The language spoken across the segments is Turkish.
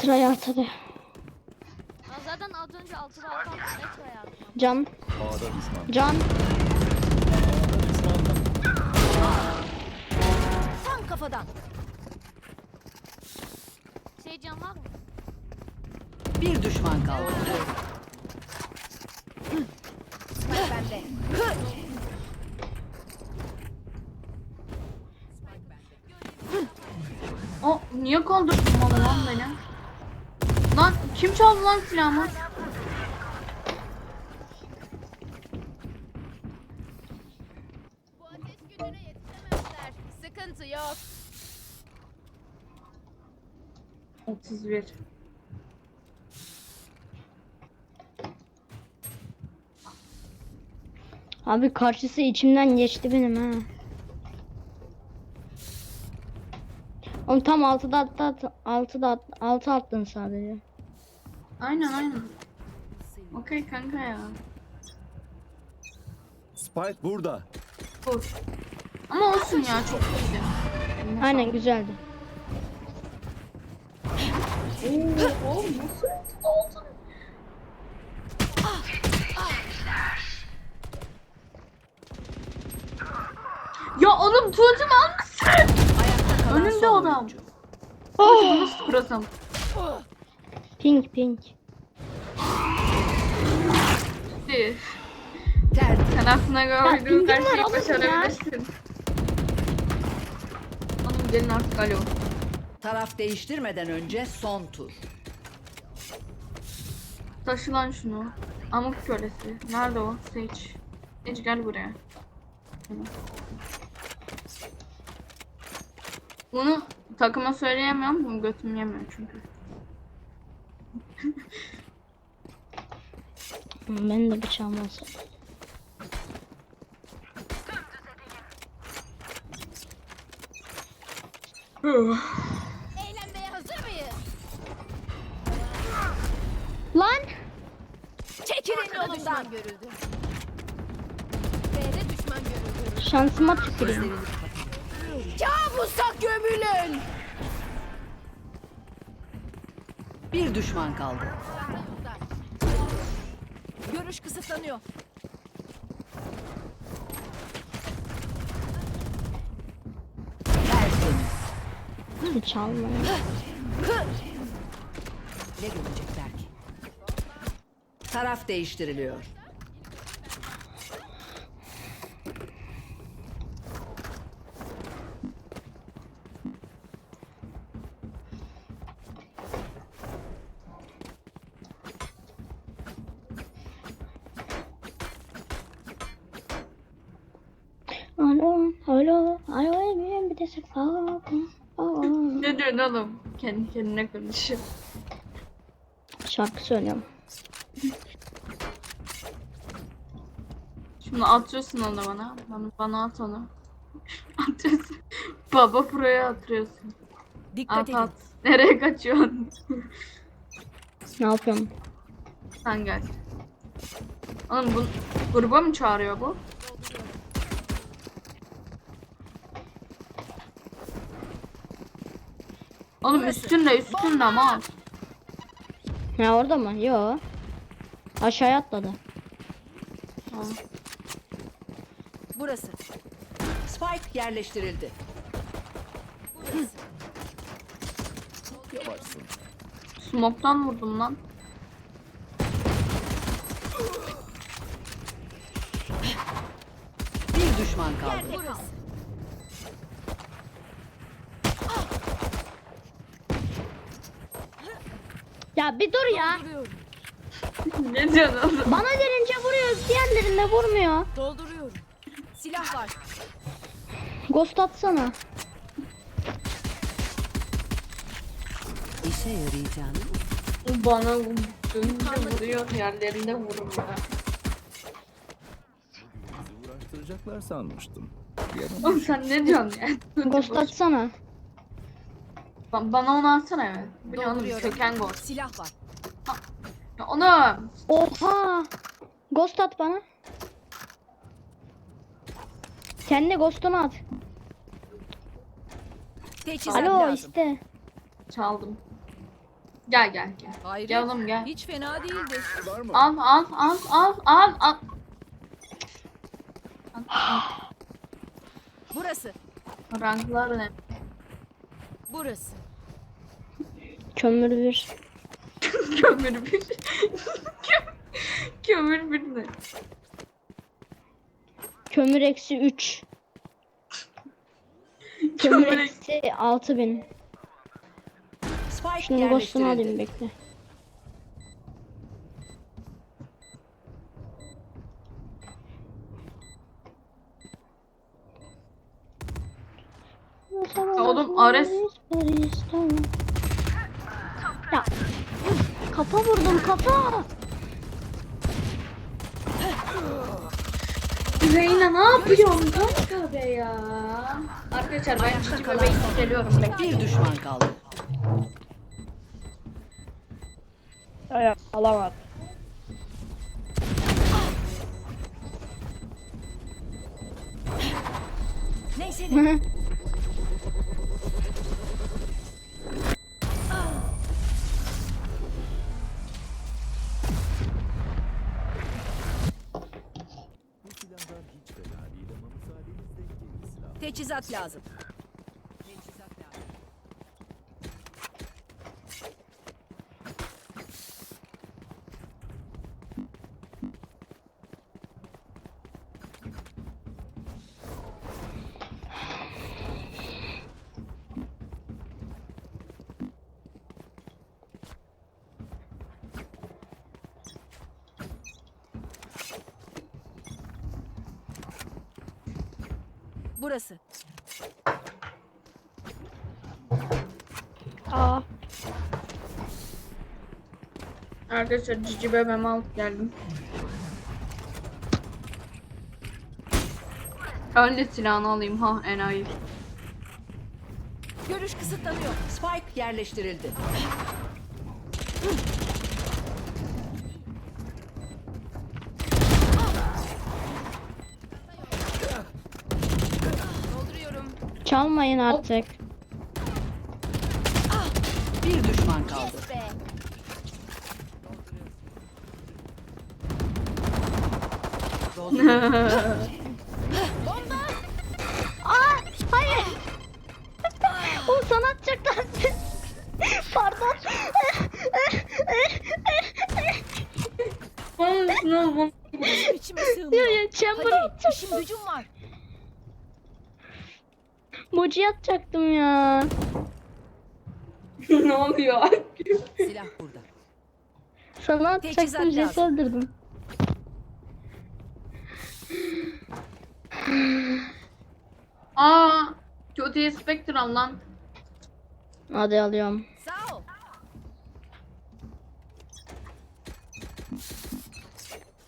Sıraya atadı. Ya zaten az önce altıda altı altı metre yardım. Can. A'da düşman. Can. A'da düşman var. Tam kafadan. Şey can var mı? Bir düşman kaldı. Spike bende. O niye kaldırdın bana lan beni? Kim çaldı lan silahımı? Bu ateş gücüne yetişemezler. Sıkıntı yok. 31. Abi karşısı içimden geçti benim ha. Oğlum tam 6'da attı, 6'da at, 6 attın sadece. Aynen aynen. Okey kanka ya. Spike burada. Dur. Ama olsun ya çok iyiydi. Aynen güzeldi. Ya oğlum tuğacım almışsın. Son adam. Tuğacım nasıl kurasam? Pink pink. Tertemiz. Sen aslında gördüğün her şeyi başarabilirsin. Oğlum gelin artık alo. Taraf değiştirmeden önce son tur. Taşı lan şunu. Amuk kölesi. Nerede o? Sage. Sage gel buraya. Bunu takıma söyleyemiyorum. Bunu götüm yemiyor çünkü. Ben de bıçağım olsa. Eğlenmeye hazır mıyız? Lan! Çekilin yolumdan. görüldü. B'de düşman görüldü. Şansıma tüküreyim. Kabusa gömülün. Düşman kaldı. Görüş kısıtlanıyor. Hiç almayın. Ne görecekler ki? Taraf değiştiriliyor. Alo, alo, bir de sefa. Ne diyorsun oğlum? Kendi kendine konuşuyor. Şarkı söylüyorum. Şunu atıyorsun onu bana. Bana, bana at onu. atıyorsun. Baba pro'ya atıyorsun. Dikkat At edin. at. Nereye kaçıyorsun? Ne yapıyorum? Sen gel. Oğlum bu gruba mı çağırıyor bu? Oğlum üstünde üstünde ama. Ya orada mı? Yo. Aşağıya atladı. Burası. Spike yerleştirildi. Yavaşsın. Smoke'tan vurdum lan. Bir düşman kaldı. Burası. Ya bir dur ya. Dolduruyorum. ne diyorsun? Bana gelince vuruyoruz, diğerlerinde vurmuyor. Dolduruyorum. Silah var. Ghost atsana. İşe yarayacağını Bana dönünce vuruyor yerlerinde. Bizi uğraştıracaklar sanmıştım. Oğlum sen ne diyorsun ya? Ghost atsana. Ba- Bana onu atsana evet. Bu ne oğlum Dolduruyorum. söken gol. Silah var. Ya Onu Oha. Ghost at bana. Kendi ghost'unu at. Teçhizat Alo lazım. işte. çaldım. Gel gel gel. Hayret. Gel oğlum gel. Hiç fena değildi. Var mı? Al al al al al al. Burası. Ranklar ne? Burası. Kömür bir. Kömür bir. Kömür bir ne? Kömür eksi 3. Kömür Kömür eksi 6000. Spike Şimdi ghost'unu alayım bekle. Oğlum, Ares- Ya. Kafa vurdum kafa. Reyna ne yapıyorsun kanka be ya? Arkadaşlar ben cici bebeği geliyorum. Bir düşman kaldı. Ayak alamadım. Neyse Teçhizat lazım. Teçhizat lazım. Burası. Aa. Arkadaşlar cici bebeğimi alıp geldim. Önce silahını alayım ha enayi. Görüş kısıtlanıyor. Spike yerleştirildi. Dolduruyorum. Çalmayın artık. Bir düşman kaldı. Be. Aa, hayır. o sana atacaklar. Pardon. Oğlum ne oldu? İçime ya sığmıyor. ya chamber Hadi işim gücüm var. Moji atacaktım ya. ne oluyor? Silah burada. Sana atacaktım lazım. öldürdüm. Aa, kötüye Spectre al lan. Hadi alıyorum. Sağ ol.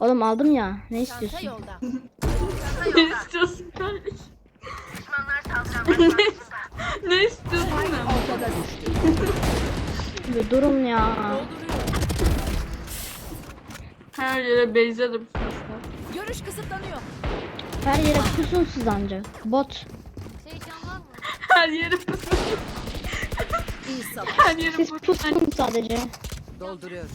Oğlum aldım ya. Ne Çanta istiyorsun? yolda. ne istiyorsun kardeşim? Ne, istiyorsun? Ortada düştü. Bir durun ya. Her yere benzedim. Görüş kısıtlanıyor. Her yere pusun siz ancak. Bot. Can var mı? Her yere İyi savaş. her yere Siz pusun sadece. Dolduruyorum.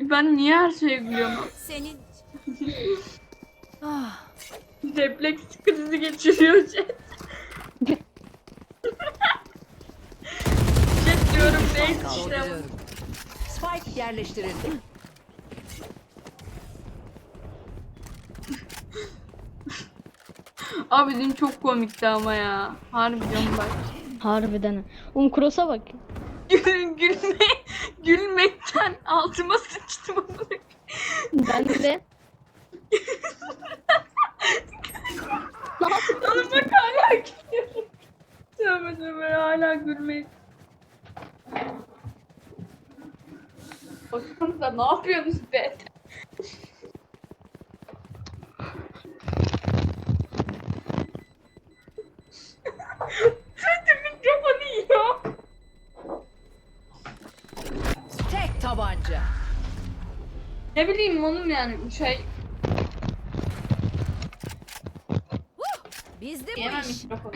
Ben niye her şeye gülüyorum? Senin. ah. Refleks krizi geçiriyor Jet. Jet diyorum neyse işte. Spike yerleştirildi. Abi dün çok komikti ama ya. Harbi diyorum bak. Harbiden. Um cross'a bak. Gül, gülme, gülmekten altıma sıçtım. Ben de. Oğlum bak hala gülüyorum. Tövbe tövbe hala gülmeyin. Baksanıza ne yapıyorsunuz be? De mikrofonu yiyor. Tek tabanca. Ne bileyim oğlum yani şey Bizde bu yemem iş. mikrofonu.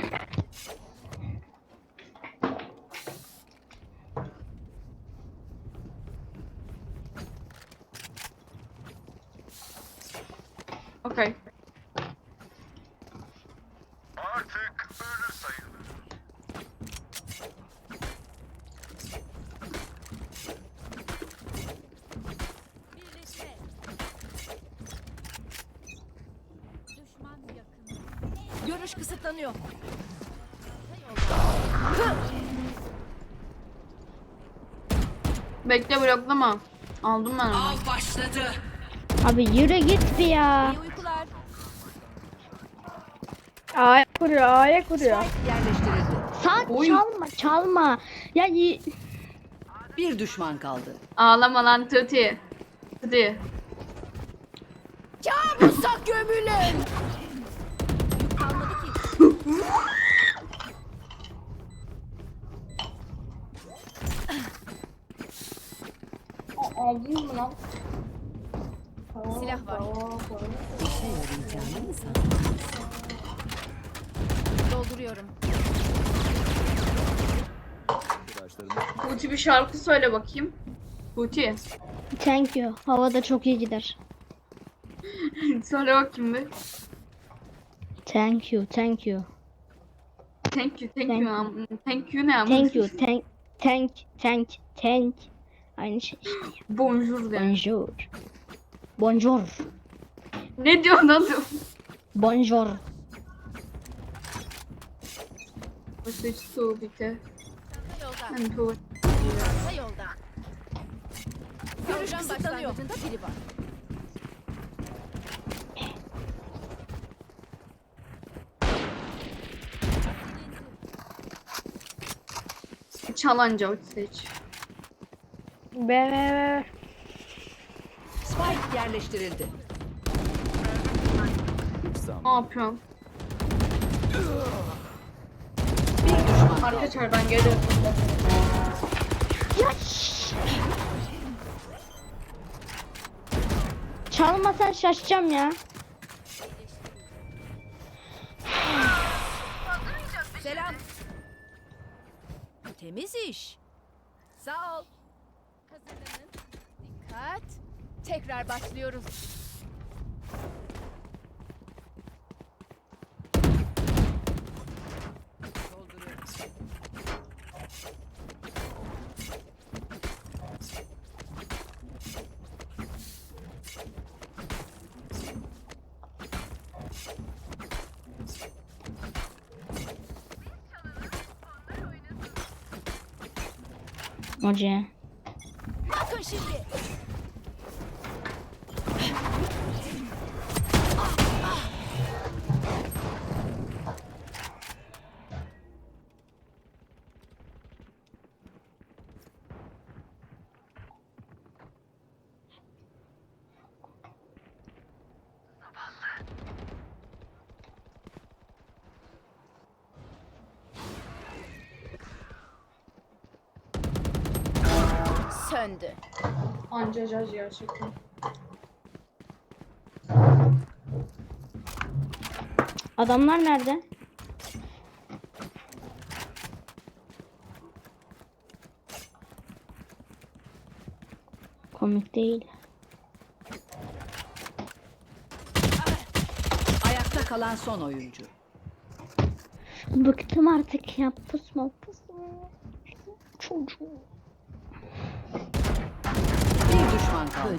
Görüş kısıtlanıyor. Bekle bloklama. Aldım ben onu. Av başladı. Abi yürü git bir ya. İyi uykular. A'ya kuruyor, A'ya kuruyor. Yerleştirildi. Saat Oy. çalma, çalma. Ya y- Bir düşman kaldı. Ağlama lan Tuti. Tuti. Kabusa gömülün. Yük kalmadı ki. Aldın mı lan? Silah var. Dolduruyorum. Tuti bir şarkı söyle bakayım. Tuti. thank you. Havada çok iyi gider. söyle bakayım bir. Thank you, thank you. Thank you, thank Thank you. am- Thank you ne ama? Thank you, thank, thank, thank, thank. Aynı şey işte. Bonjour de. Bonjour. Bonjour. Ne diyorsun oğlum? Bonjour. Başta su bitti. Yolda. Yolda. Görüş kısıtlanıyor. biri var. Çalanca uç seç. Be. Spike yerleştirildi. Ne yapıyorsun? Bir düşman. Arka çardan geliyor. Çalmasan şaşacağım ya. Selam. Temiz iş. Sağ ol. Hazırlanın. Dikkat. Tekrar başlıyoruz. Dolduruyorum. Oja. Söndü. Anca caj gerçekten. Adamlar nerede? Komik değil. Ayakta kalan son oyuncu. Bıktım artık ya pusma pusma. Çocuğum. Bir düşman kaldı.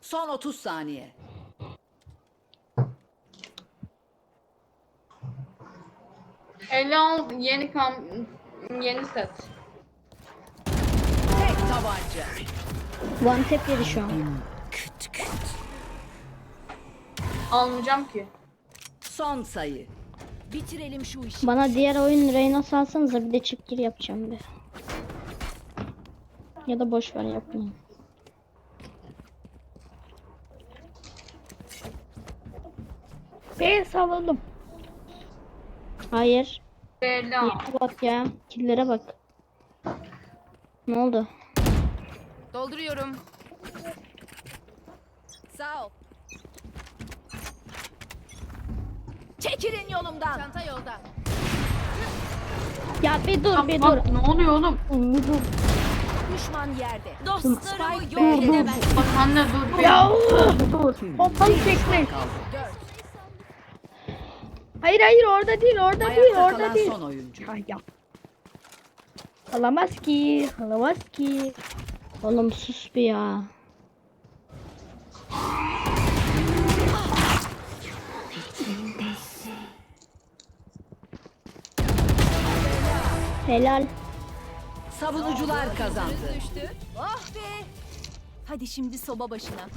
Son 30 saniye. Ele al yeni kam yeni set. Tek tabanca. One tap yedi şu an. Almayacağım ki. Son sayı. Bitirelim şu işi. Bana diğer oyun Reyna salsanıza bir de çift kill yapacağım bir. Ya da boş ver yapmayayım. Bir salladım. Hayır. Yere bak ya. Killere bak. Ne oldu? Dolduruyorum. Sağ ol. Çekilin yolumdan. Çanta yolda. Ya bir dur bir dur. Ne oluyor oğlum? Bir dur. Düşman yerde. Dostlarımı yok B'de. edemez. Bak anne dur. Ya dur. Pompalı çekme. Hayır hayır orada değil orada değil Ayakta orada kalan değil. son oyuncu. Ay ya. Alamaz ki, alamaz ki. Oğlum sus bir ya. Helal. Savunucular kazandı. Düştü. Oh be. Hadi şimdi soba başına.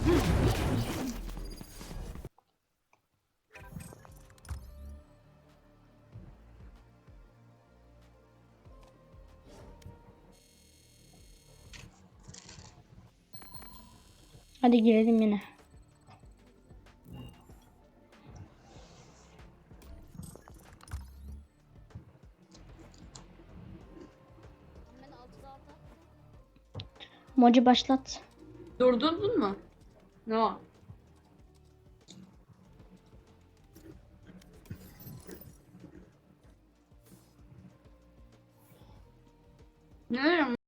Hadi girelim yine. Moci başlat. Durdurdun mu? Ne o? Ne?